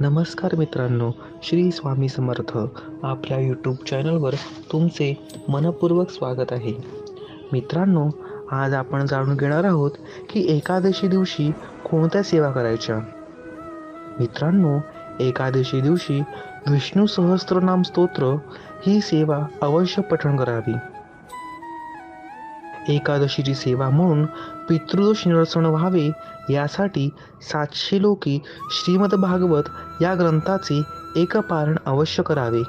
नमस्कार मित्रांनो श्री स्वामी समर्थ आपल्या यूट्यूब चॅनलवर तुमचे मनपूर्वक स्वागत आहे. मित्रांनो आज आपण जाणून घेणार आहोत की एकादशी दिवशी कोणत्या सेवा करायच्या? मित्रांनो एकादशी दिवशी विष्णू सहस्त्रनाम स्तोत्र ही सेवा अवश्य पठण करावी. एकादशीची सेवा म्हणून पितृदोष निरसन व्हावे यासाठी सातशे लोकी श्रीमद भागवत या ग्रंथाचे एक पारण अवश्य करावे.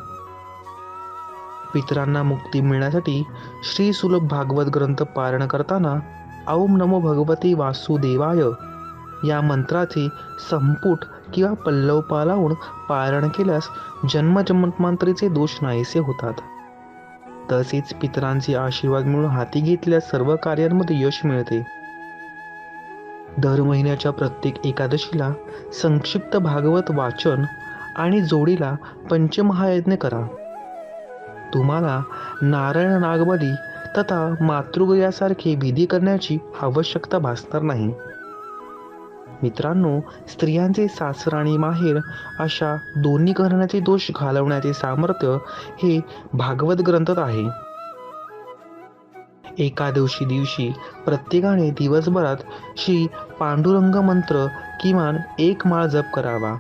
पितरांना मुक्ती मिळण्यासाठी श्री सुलभ भागवत ग्रंथ पारण करताना औम नमो भगवते वासुदेवाय या मंत्राचे संपुट किंवा पल्लव पालावून पारण केल्यास जन्मजन्मांतरीचे दोष नाहीसे होतात. तसेच पितरांचे आशीर्वाद मिळून हाती घेतलेल्या सर्व कार्यांमध्ये यश मिळते. दर महिन्याच्या प्रत्येक एकादशीला संक्षिप्त भागवत वाचन आणि जोडीला पंचमहायज्ञ करा. तुम्हाला नारायण नागबली तथा मातृग यासारखे विधी करण्याची आवश्यकता भासणार नाही. मित्रांनो स्त्रियांचे सासर आणि माहेर अशा दोन्ही घराण्याचे दोष घालवण्याचे सामर्थ्य हे भागवत ग्रंथात आहे. एका दिवशी प्रत्येकाने दिवसभरात श्री पांडुरंग मंत्र किमान एक माळ जप करावा.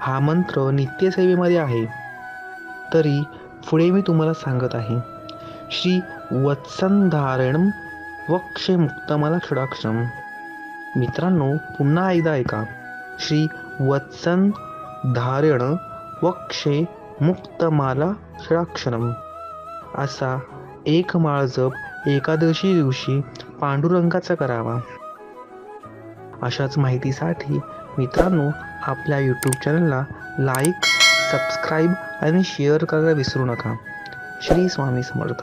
हा मंत्र नित्यसेवेमध्ये आहे. तरी पुढे मी तुम्हाला सांगत आहे. श्री वत्संधारण वक्षे मुक्तमाला क्षडाक्षम मित्रांनो पुन्हा एकदा ऐका. श्री वत्सन धारण वक्षे मुक्तमाला क्षराक्षरम असा एक माळ जप एकादशी दिवशी पांडुरंगाचा करावा. अशाच माहितीसाठी मित्रांनो आपल्या यूट्यूब चॅनलला लाईक सबस्क्राईब आणि शेअर करायला विसरू नका. श्री स्वामी समर्थ.